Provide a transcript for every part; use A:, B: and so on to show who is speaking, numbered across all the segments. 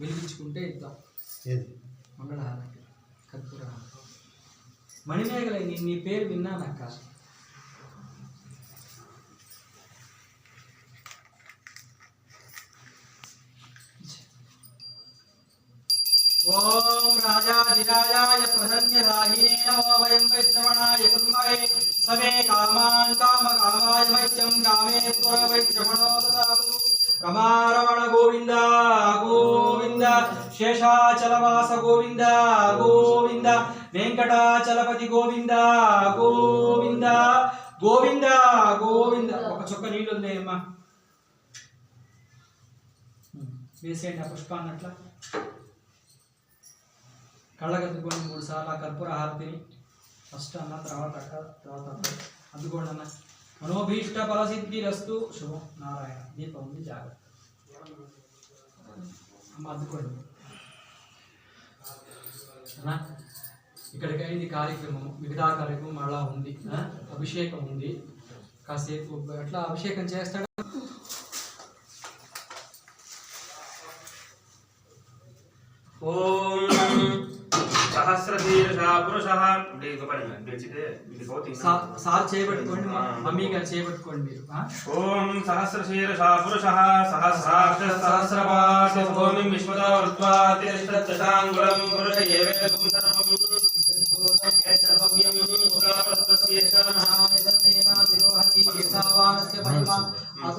A: వెలిగించుకుంటే ఇద్దాం
B: ఏది
A: మంగళహారతి కర్పూర మణిమేగల నీ నీ పేరు విన్నానక్క ఓం రాజాధిరాజాయ ప్రసన్యరాహినే నమో వయం వైశ్రవణాయ కుర్మహే సమే కామాన్ కామ కామాయ మహ్యం కామే పుర వైశ్రవణో దదాతు రమారమణ గోవింద గోవింద శేషాచలవాస గోవింద గోవింద వెంకటాచలపతి గోవింద గోవింద గోవింద గోవింద. ఒక చుక్క నీళ్ళు ఉన్నాయమ్మా వేసేయండి ఆ పుష్పాన్ని అట్లా. కళ్ళగద్దుకొని మూడు సార్లు ఆ కర్పూర హారతిని. ఫస్ట్ అన్న తర్వాత అక్క తర్వాత అక్క అందుకోండి అన్న. మనోభీష్ట ఫలసిద్ధి రస్తు శుభం. నారాయణ. దీపం ఉంది జాగ్రత్త. అమ్మ అద్దుకోండి. ఇక్కడికి కార్యక్రమం మిగతా కార్యక్రమం అలా ఉంది. అభిషేకం ఉంది. కాసేపు ఎట్లా అభిషేకం చేస్తాడు?
C: పురుషः అంటే ఇది పని పిలిచితే ఇది పోతే
A: సా- సార్ చేయబట్టుకోండి మా మమ్మీ గారు చేయబట్టుకోండి మీరు ఆ?
C: ఓం సహస్రశీర్షా పురుషः సహస్రాక్ష సహస్రపాశ భూమిం విశ్వదా వృత్వా తిష్టదశాంగుళం పురుష ఏవేదం సర్వం యచ్చర్వవ్యం ఉదారస్వస్యేషాః జాయ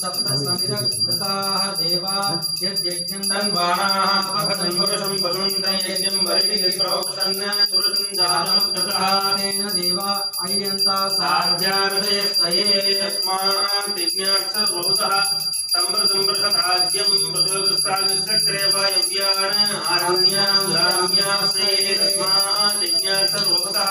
C: सप्तसमिरकृताः देवा यद्यज्ञं तन्वाणाः अपघटं पुरुषं वसुन्तं यज्ञं वरिभिर्प्रोक्षन् पुरुषं जातमकृतः तेन देवा अयन्ता साध्यार्षयस्तये यस्मात् यज्ञाक्षर्वभुतः सम्प्रसम्पृषदाज्यं पशुकृत्साग्रेवायव्यान् आरम्यां ग्राम्यास्ते तस्मात् यज्ञाक्षर्वभुतः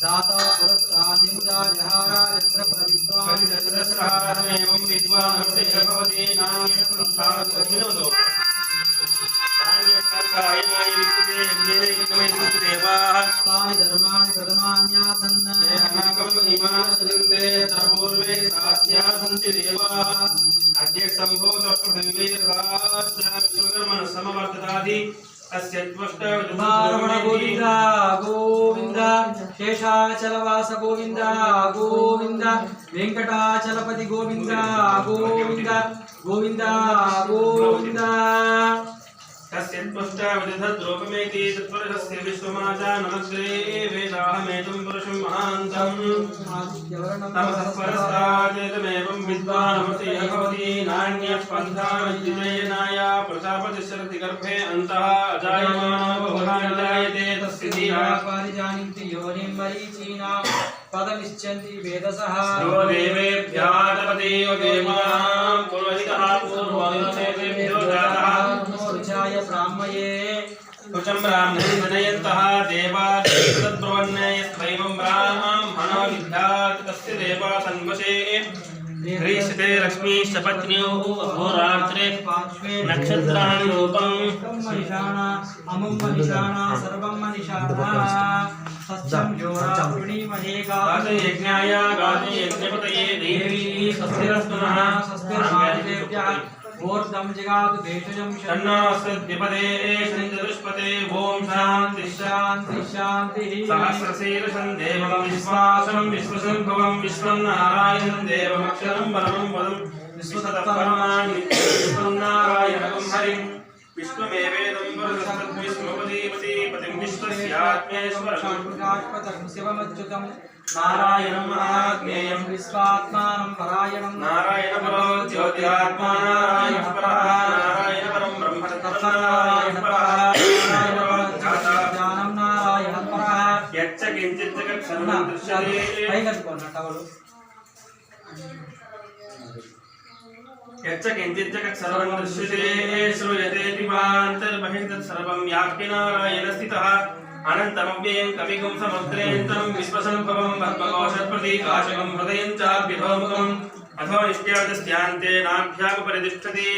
A: दाता
C: पुरस्तादिमुदाजहाराजत्रप्रविद्वान् विद्वानवते नान्यप्रसादो
A: तानि धर्माणि प्रथमान्यासन्
C: अनाकम् इमासन्ते पूर्वे साध्या सन्ति देवाः अद्य सम्भूतः पृथिवे विश्वकर्मण समवर्ततादि तस्य
A: त्वष्टा गोविन्द శేషాచలవాస గోవింద గోవింద వెంకటాచలపతి గోవింద గోవింద గోవింద గోవింద.
C: తస్యత్పష్టావిధద్రూపమేతి తత్పురుషస్య విశ్వమాతా నమగ్రే వేదాహమేతం పురుషం మహాంతం. తమసత్పరస్తాదేతమేవం విద్వానమతి భవతి
A: నాణ్యః పన్థా విజయనాయ ప్రజాపతిశరతి గర్భే
C: అంతః అజాయమానో భవతాని पारिजानिन्ति योनिं मरीचीनां पदमिच्छन्ति वेदसः
A: ऋचाय ब्राह्मये
C: कुचं ब्राह्मणे विनयन्तः देवान् ब्राह्मणो विद्यात् तस्य देवा सन्वशे ह्रीषते लक्ष्मीश्चपत्न्यो
A: अघोरात्रे
C: नक्षत्राणि
A: लोकम् अमुं महिषाणा गाते महिषाणा
C: गाते गातयज्ञपतये देवी स्वस्तिरस्तुनः स्वस्तिर्वादिदेव्यः
A: स्वस्तिर्मादिदेव्यः ऊर्ध्वं जिगातु भेषजं
C: तन्नास्त्विपदे चन्द्रदुष्पते ॐ शान्ति
A: शान्ति शान्तिः
C: सहस्रशीर्षं देवं विश्वासं विश्वसम्भवं विश्वं नारायणं देवमक्षरं परमं पदं विश्वतत्परमान् विश्वं नारायणं हरिं
A: शिवमच्युतम्
C: नारायणम् आग्नेयम्
A: विश्वात्मानम् परायणम्
C: नारायणपरो ज्योतिरात्मा नारायणपरः नारायणपरम् ब्रह्मणारायणपरः ज्ञानम् नारायणपरः यच्च किञ्चित् जगत् सर्वं दृश्यते యచ్చకించిచ్చక సర్వం దృశ్యతే శ్రూయతేతి మాంతర్బహిర్తత్ సర్వం యాప్తి నారాయణ స్థితః అనంతమవ్యయం కవిగం సమగ్రేంతం విశ్వసంభవం పద్మకోశత్ప్రతీకాశకం హృదయం చాభ్యభోముఖం अथो
A: निष्ट्यादस्यान्तेनाभ्यापरितिष्ठति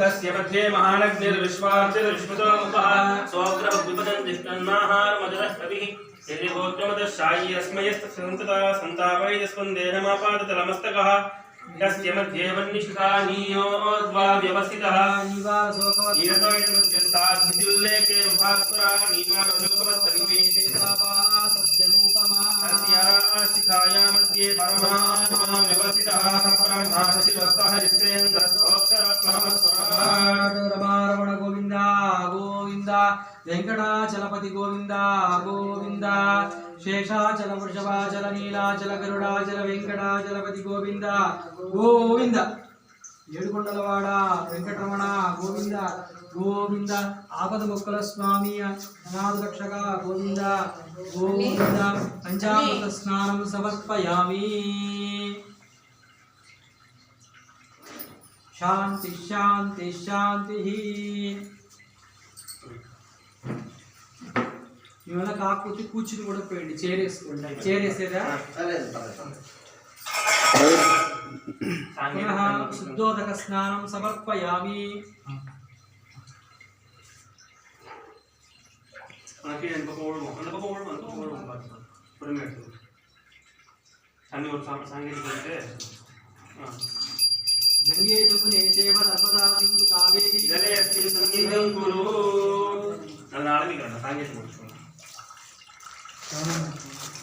C: तस्य मध्ये महानग्निर्विश्वाचिर्विश्वतोपः स्वग्रहविपदन्तिष्टन्नाहारमजरः कविः यदि गोत्रमदशायि अस्मयस्तसन्तता सन्तापयि तस्मन् देहमापादतलमस्तकः यस्य मध्येवन्निष्ठानीयो द्वा व्यवस्थितः निवासोकवत्यन्ताद्भिजुल्लेखे
A: भास्कराणि
C: मानवलोकवत्तन्वे शिखाया मध्ये परमात्मा व्यवस्थितः ब्रह्माशिवस्तः जितेन्द्रस्तोक्षरत्नमस्वरा
A: రమారమణ గోవింద గోవింద వెంకటాచలపతి గోవింద గోవింద శేషాచల వృషభాచల నీలాచల గరుడాచల వెంకటాచలపతి గోవింద గోవింద ఏడుకొండలవాడ వెంకటరమణ గోవింద గోవింద ఆపద మొక్కల స్వామి రక్షక గోవింద గోవింద పంచామృత స్నానం సమర్పయామి. శాంతి శాంతి శాంతి. ఇవాళ కాకపోతే కూర్చుని కూడా పోయండి చేరేసుకోండి. చేరేసేదా? పునః శుద్ధోదక స్నానం సమర్పయామి.
C: ఇదలే అస్మిన్ సంగీతం కురు నన్ను ఆడవి కదా. సాంకేతిక మనుషులు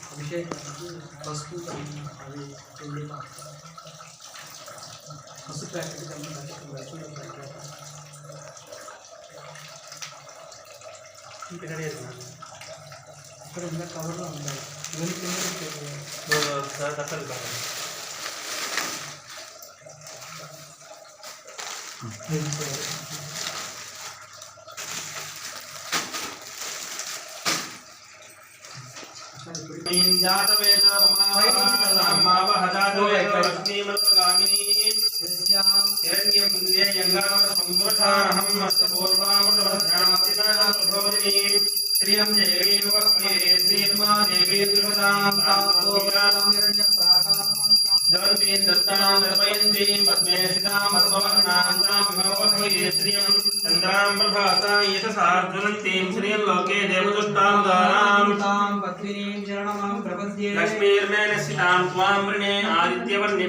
A: అభిషేకం పసుపు అవి పెళ్ళి పసుపు ప్యాకెట్
C: ಈ ಕಡೆ ಇರಲ್ಲ
A: ఇక్కడ ఉన్న కవర్లో ఉన్నాయి ఇవన్నీ కింద
C: కట్టలు కాదు హిరణ్యం
A: ముందే
C: యంగామృత సంవృతారహం మస్తపూర్వామృత ధ్యానం श्रियं देवीमुपस्मे श्रीर्मा देवी त्रिपदां तापोग्रामं जवन्तीं दत्तां निर्पयन्तीं पद्मे सितामस्वर्णां तां भगवद्वये श्रियं चन्द्रां प्रभासां यशसार्जुनन्तीं श्रियल्लोके देवदुष्टानुदानां
A: तां पद्मिनीं शरणमां प्रपद्ये
C: लक्ष्मीर्मेणसितां त्वां वृणे आदित्यवर्णे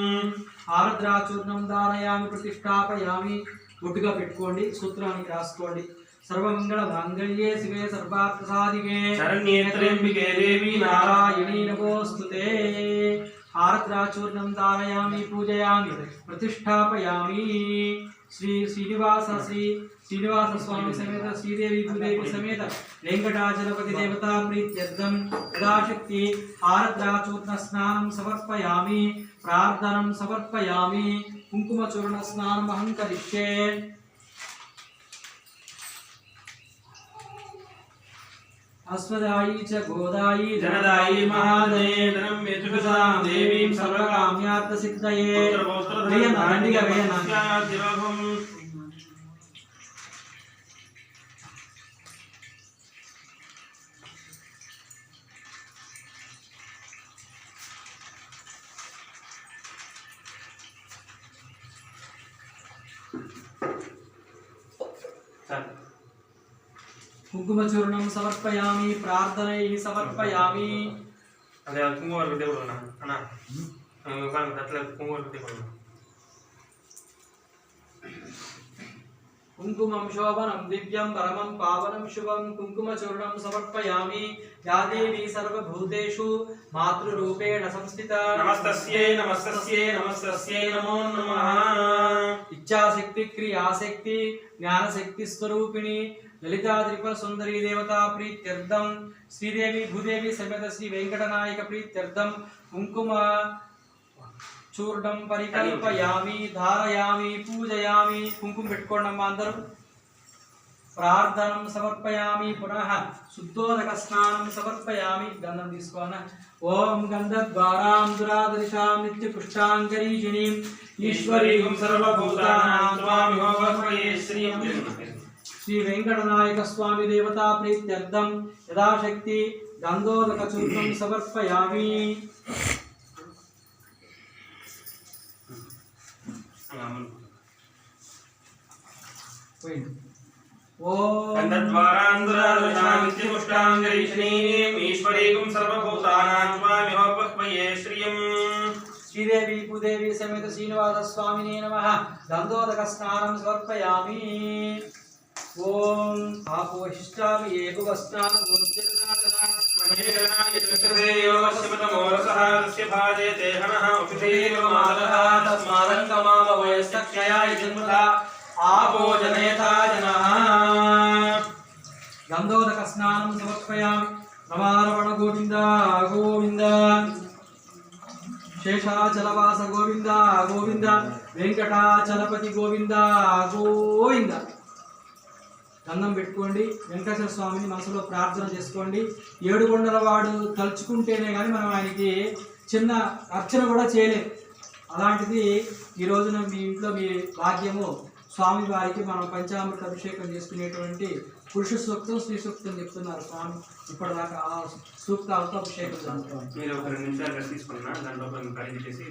A: ఆర్ద్రాచూర్ణం దానయామి ప్రతిష్టాపయామి. ఒట్టుగా పెట్టుకోండి సూత్రానికి రాసుకోండి. సర్వమంగళ మాంగళ్యే శివే సర్వార్థసాధికే.
C: శరణ్యేత్రేంబికే దేవి నారాయణ.
A: నమోస్తుతే. ఆర్ద్రాచూర్ణం దానయామి పూజయామి ప్రతిష్టాపయామి. శ్రీ శ్రీనివాస శ్రీ శ్రీనివాస స్వామి సమేత శ్రీదేవి భూదేవి సమేత వెంకటాచలపతి దేవతా ప్రీత్యర్థం యథాశక్తి. ఆరద్రాచూర్ణ స్నానం సమర్పయామి. ప్రార్థనం సమర్పయామి కుంకుమచూర్ణ స్నానం అహం కరిష్యే అస్మదాయి చ గోదాయి
C: జనదాయి మహాదయే ధనం యజుషాం దేవీం
A: సర్వకామ్యార్థ సిద్ధయే కుంకుమచూర్ణం సమర్పయామి ప్రార్థనై సమర్పయామి.
C: అదే కుంకుమ దేవుడు కూడా అన్న అట్లా కుంకుమ దేవుడు కూడా
A: కుంకుమం శోభనం దివ్యం పరమం పావనం శుభం కుంకుమచూర్ణం సమర్పయామి. యా దేవి సర్వభూతేషు మాతృరూపేణ సంస్థిత.
C: నమస్తస్యై నమస్తస్యై నమస్తస్యై నమో నమః.
A: ఇచ్ఛాశక్తి క్రియాశక్తి జ్ఞానశక్తి స్వరూపిణి లలితా త్రిపుర సుందరీ దేవతా ప్రీత్యర్థం శ్రీదేవి భూదేవి సమేత శ్రీ వెంకటనాయక ప్రీత్యర్థం కుంకుమ చూర్ణం పరికల్పయామి ధారయామి పూజయామి కుంకుమ పెట్టుకోండి అమ్మా అందరూ. ప్రార్థనం సమర్పయామి పునః శుద్ధోదక స్నానం సమర్పయామి గంధం తీసుకోన. ఓం గంధద్వారాం దురాదర్శాం నిత్య పుష్టాంగరీషిణీం ఈశ్వరీం సర్వభూతానాం శ్రీం. శ్రీ వెంకటనాయక స్వామి దేవతా ప్రీత్యర్థం యథాశక్తి గంధోదక చూర్ణం సమర్పయామి. ईश्वरीकं सर्वभूतानात्मामिहोपह्वये
C: श्रियम्। श्रीदेवी कुदेवी समेत श्रीनिवासस्वामिने
A: नमः। दन्तोदकस्नानं समर्पयामि। ॐ आपोहिष्ठामि एकुवस्नानमुद्रनाथनाश्महेरनायदृष्टदेयोवश्यमतमोरसः भाजयते हणः उषधेव मातः तस्मादङ्गमाम वयस्सख्यया इति
C: మహేరణాయ చక్రదేయోవస్యమతమోరసః తస్య
A: గంధోదక స్నానం సమర్పయామి గోవింద గోవింద శేషాచలవాస గోవింద గోవింద వెంకటాచలపతి గోవింద గోవింద గంధం పెట్టుకోండి. వెంకటేశ్వర స్వామిని మనసులో ప్రార్థన చేసుకోండి. ఏడు కొండల వాడు తలుచుకుంటేనే కానీ మనం ఆయనకి చిన్న అర్చన కూడా చేయలేం. అలాంటిది ఈ రోజున మీ ఇంట్లో మీ భాగ్యము స్వామివారికి మనం పంచామృత అభిషేకం చేసుకునేటువంటి పురుష సూక్తం శ్రీ సూక్తం చెప్తున్నారు స్వామి. ఇప్పటిదాకా ఆ సూక్తాలతో అభిషేకం జరుగుతుంది
C: మీరు ఒక రెండు నిమిషాలు రెస్ట్ తీసుకున్నా దాంట్లో చేసి